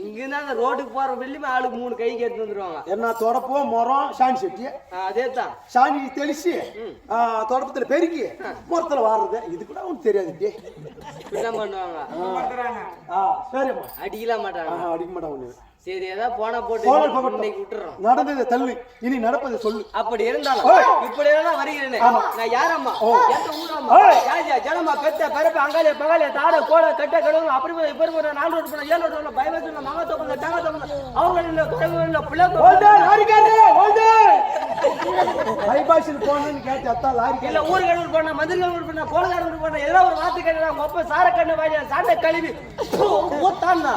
இங்கிருந்து அந்த ரோட்டுக்கு போற வெள்ளிமே ஆளுக்கு மூணு கைக்கு எடுத்து வந்துருவாங்க. என்ன தொடப்போ முறம் சாணி செட்டி? அதே தான் சாணி தெளிச்சு தொடப்பத்துல பெருக்கி முறத்துல வாடுறது இது கூட உனக்கு தெரியாது. என்ன பண்ணுவாங்க. சரிம்மா. அடிக்கலாம் மாட்டாங்க அடிக்க ஒண்ணு சரி ஏதாவது போனா போட்டு. இன்னைக்கு விட்டுறோம். நடந்ததை தள்ளு. இனி நடப்பதை சொல்லு. அப்படி இருந்தாலும் இப்படி எல்லாம் வருகிறேனே. நான் யாரம்மா? எந்த ஊரம்மா? யாஜா ஜனமா பெத்த பிறப்பு அங்காளிய பங்காளிய தாட கோல கட்ட கடவுள் அப்படி போய் இப்படி போய் நாலு ரோடு போன ஏழு ரோடு பயமே சொன்ன மகா தோப்பல தங்க அவங்க இல்ல குறைவு இல்ல பிள்ளை பைபாஸில் போனேன்னு கேட்டு அத்தா லாரி இல்ல ஊர் கடவுள் போன மதுரை கடவுள் போன கோலகாரூர் போன ஏதோ ஒரு வார்த்தை கேட்டா மொப்ப சார கண்ணு வாயில சாண்ட கழுவி ஊத்தான்னா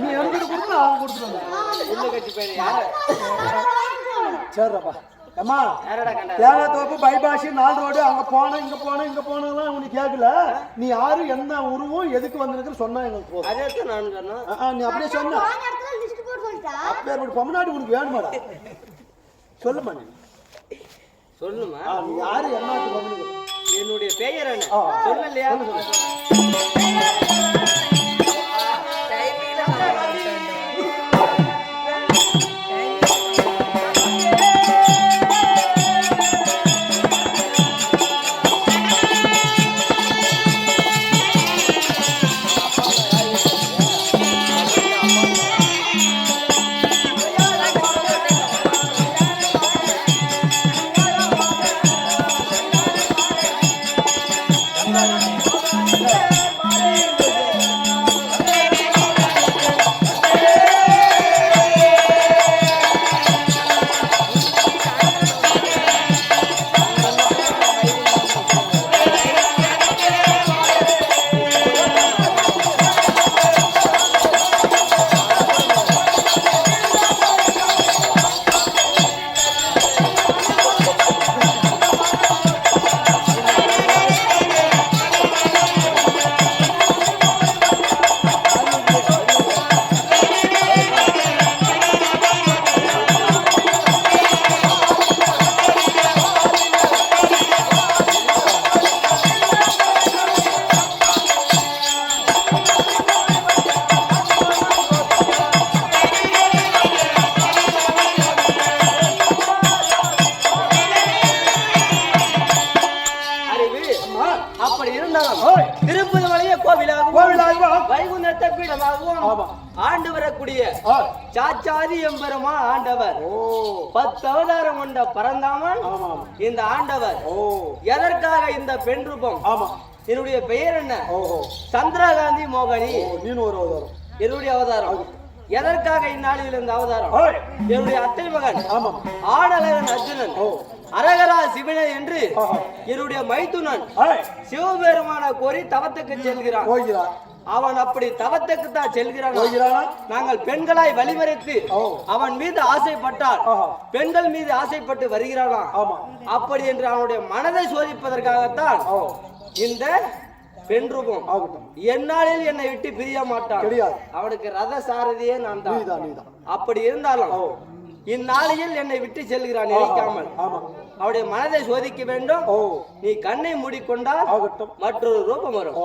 நீ எடுத்துட்டு கொடுத்து அவன் கொடுத்துருவாங்க சரிப்பா அம்மா தேங்காய் தோப்பு பைபாஷி நாலு ரோடு அங்க போனேன் இங்க போனேன் இங்க போனதெல்லாம் உனக்கு கேட்கல நீ யாரு என்ன உருவம் எதுக்கு வந்திருக்கிற சொன்னா எங்களுக்கு போதும். நீ அப்படியே சொன்ன. அப்பேற்பட்ட பொம்மநாடு உனக்கு வேணுமாடா? சொல்லுமா நீ. நீ யாரு? என்னுடைய பெயர் என்ன? ஆ. சொல்லலையா அறிவு அப்படி இருந்தாலும் திருப்பதி மலைய கோவிலாகவும் கோவிலாகவும் வைகுந்தத்த பீடமாகவும். ஆண்டு வரக்கூடிய சாச்சாதி எம்பெருமா ஆண்டவர். பத்து அவதாரம் கொண்ட பரந்தாமன். இந்த ஆண்டவர். எதற்காக இந்த பெண் ரூபம்? ஆமா. என்னுடைய பெயர் என்ன? ஓஹோ. சந்திரகாந்தி மோகனி. ஒரு அவதாரம். என்னுடைய அவதாரம். எதற்காக இந்நாளில் இந்த அவதாரம்? என்னுடைய அத்தை மகன். ஆடலகன் அர்ஜுனன். அரகரா சிவனே என்று. என்னுடைய மைத்துனன் சிவபெருமான கோரி தவத்துக்கு செல்கிறான். அவன் அப்படி தவத்துக்கு தான் செல்கிறான் நாங்கள் பெண்களாய் வழிமறைத்து அவன் மீது ஆசைப்பட்டால். பெண்கள் மீது ஆசைப்பட்டு வருகிறானா? அப்படி என்று அவனுடைய மனதை சோதிப்பதற்காகத்தான் இந்த பெண் ரூபம். எந்நாளில் என்னை விட்டு பிரிய மாட்டான். அவனுக்கு ரத சாரதியே நான் தான். அப்படி இருந்தாலும் இந்நாளையில் என்னை விட்டு செல்கிறான் நினைக்காமல். அவருடைய மனதை சோதிக்க வேண்டும். நீ கண்ணை மூடிக்கொண்டால் மற்றொரு ரூபம் வரும்.